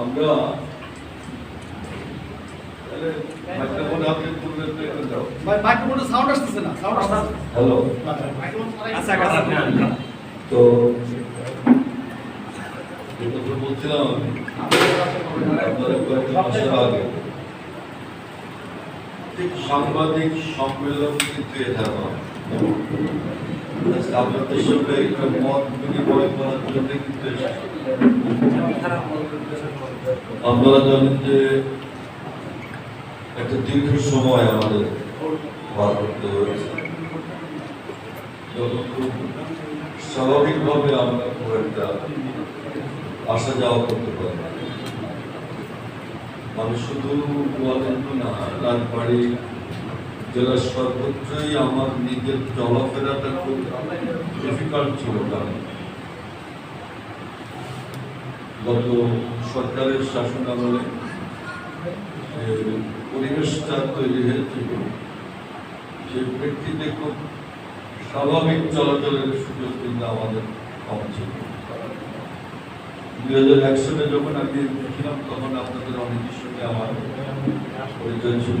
আমরা হ্যালো। আচ্ছা আচ্ছা তো বলছিলাম। আগে। সাংবাদিক সম্মেলন কিন্তু এটা আপনাদের সঙ্গে আপনারা জানেন যে একটা দীর্ঘ সময় আমাদের পার করতে হয়েছে স্বাভাবিকভাবে আমরা খুব একটা আসা যাওয়া করতে পারি মানে শুধু না রাজবাড়ি জেলার সর্বত্রই আমার নিজের চলাফেরাটা খুব ডিফিকাল্ট ছিল কারণ গত সরকারের শাসন আমলে যে পরিবেশটা তৈরি হয়েছিল। সেই ব্যক্তিতে খুব স্বাভাবিক চলাচলের সুযোগ কিন্তু আমাদের কম ছিল। দুই হাজার এক সালে যখন আমি ছিলাম তখন আপনাদের অনেকের সঙ্গে আমার পরিচয় ছিল।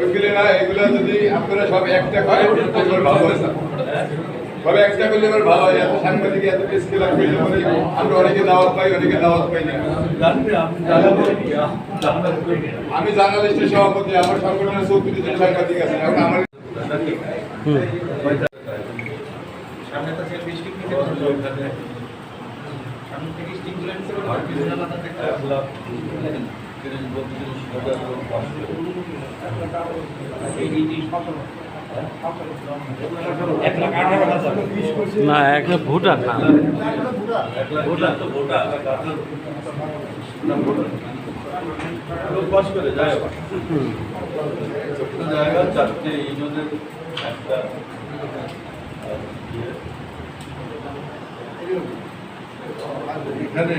ওইগুলো না, এগুলো যদি আপনারা সব একটা করলে এবার ভালো হয়, এত সাংবাদিক, এত করলে পরে আমরা অনেকে দাওয়াত পাই, অনেকে দাওয়াত পাই না। আমি জার্নালিস্টের সভাপতি, আমার আমার তিরিশ বত্রিশ হাজার লোক বাস হাজার। না একটা ভুটান না। ভোটার তো ভোটার। না, লোক বাস করে যায় জায়গা চারটে ইউনিয়নের একটা ইয়ে। এখানে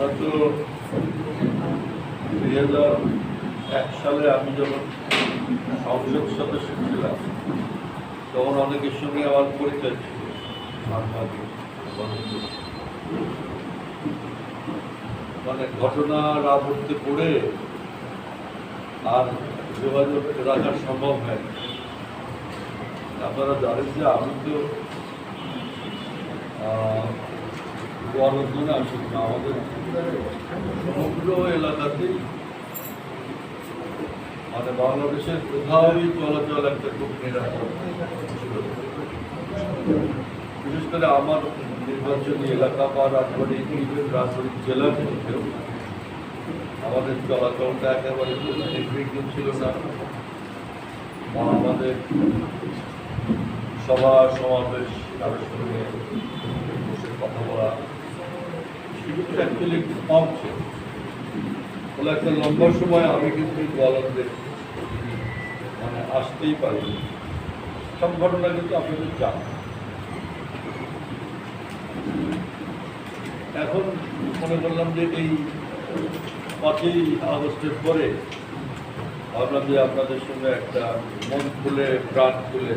আমরা দুই হাজার এক সালে আমি যখন সংসদ সদস্য ছিলাম, তখন অনেকের সঙ্গে আমার পরিচয় ছিল মানে ঘটনা রাবড়তে পড়ে আর যোগাযোগ রাখা সম্ভব হয়। আপনারা জানেন যে আমি তো গণতন্ত্র আসি না আমাদের সমগ্র এলাকাতেই মানে বাংলাদেশের কোথাওই চলাচল একটা খুব নিরাপদ বিশেষ করে আমার নির্বাচনী এলাকা বা রাজবাড়ি ইভেন রাজবাড়ি জেলার মধ্যেও আমাদের চলাচলটা একেবারে নির্বিঘ্ন ছিল না। বা আমাদের সভা সমাবেশ কারোর সঙ্গে কথা বলা সুযোগটা অ্যাকচুয়ালি একটু কম ছিল একটা লম্বা সময় আমি কিন্তু গোয়ালন্দের মানে আসতেই পারিনি সব ঘটনা কিন্তু আপনাদের জান এখন মনে করলাম যে এই পাঁচই আগস্টের পরে ভাবলাম যে আপনাদের সঙ্গে একটা মন খুলে, প্রাণ খুলে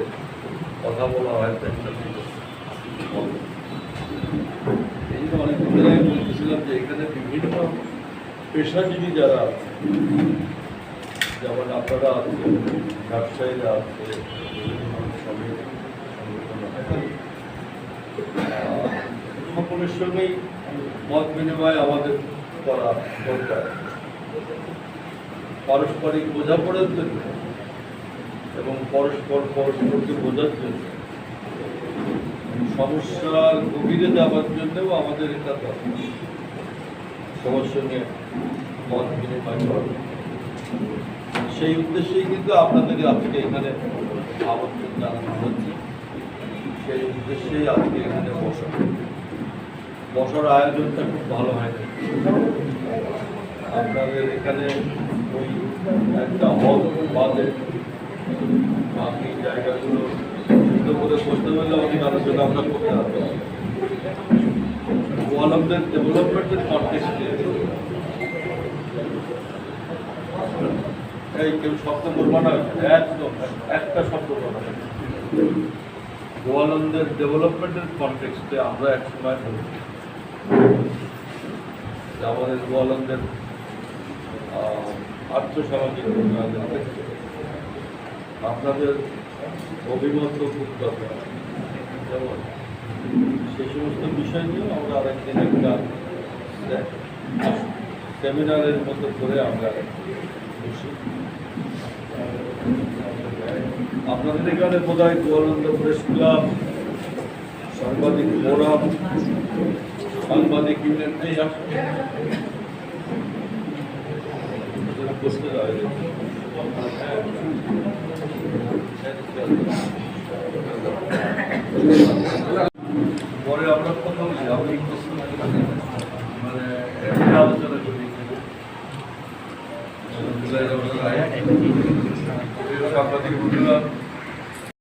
কথা বলা হয় তাই জন্য বলব। এই জন্য অনেক দিন আমি বলতেছিলাম যে এখানে বিভিন্ন পেশাজীবী যারা আছে, যেমন আপনারা আছে ব্যবসায়ীরা আছে সকলের সঙ্গেই মত বিনিময় আমাদের করা দরকার। পারস্পরিক বোঝাপড়ার জন্য এবং পরস্পর পরস্পরকে বোঝার জন্য সমস্যার গভীরে যাওয়ার জন্যও আমাদের এটা দরকার। সঙ্গে মত বিনিময় সেই উদ্দেশ্যেই কিন্তু আপনাদেরকে আজকে এখানে আমন্ত্রণ জানানো হচ্ছে। সেই উদ্দেশ্যেই আজকে এখানে বসা। বসার আয়োজনটা খুব ভালো হয় আপনাদের এখানে ওই একটা হল বাদে বাকি জায়গাগুলো, সুন্দর করে বসতে পারলে অনেক আলোচনা আমরা করতে হবে গোয়ালমদের ডেভেলপমেন্টের কনটেক্সটে এই কেউ শব্দ বলব না একদম একটা শব্দ বলব না। গোয়ালন্দের ডেভেলপমেন্টের কনটেক্সটে আমরা এক সময় বলি। যে আমাদের গোয়ালন্দের আর্থসামাজিক আপনাদের অভিমত খুব দরকার। যেমন সেই সমস্ত বিষয় নিয়েও আমরা আরেকদিন একটা সে- সেমিনারের মতো করে আমরা আপনাদের এখানে বোধ হয় গোয়ালন্দ প্রেস ক্লাব, সাংবাদিক ফোরাম, সাংবাদিক ইউনিয়ন এই আসে করতে これはプラットフォームでアウリングす。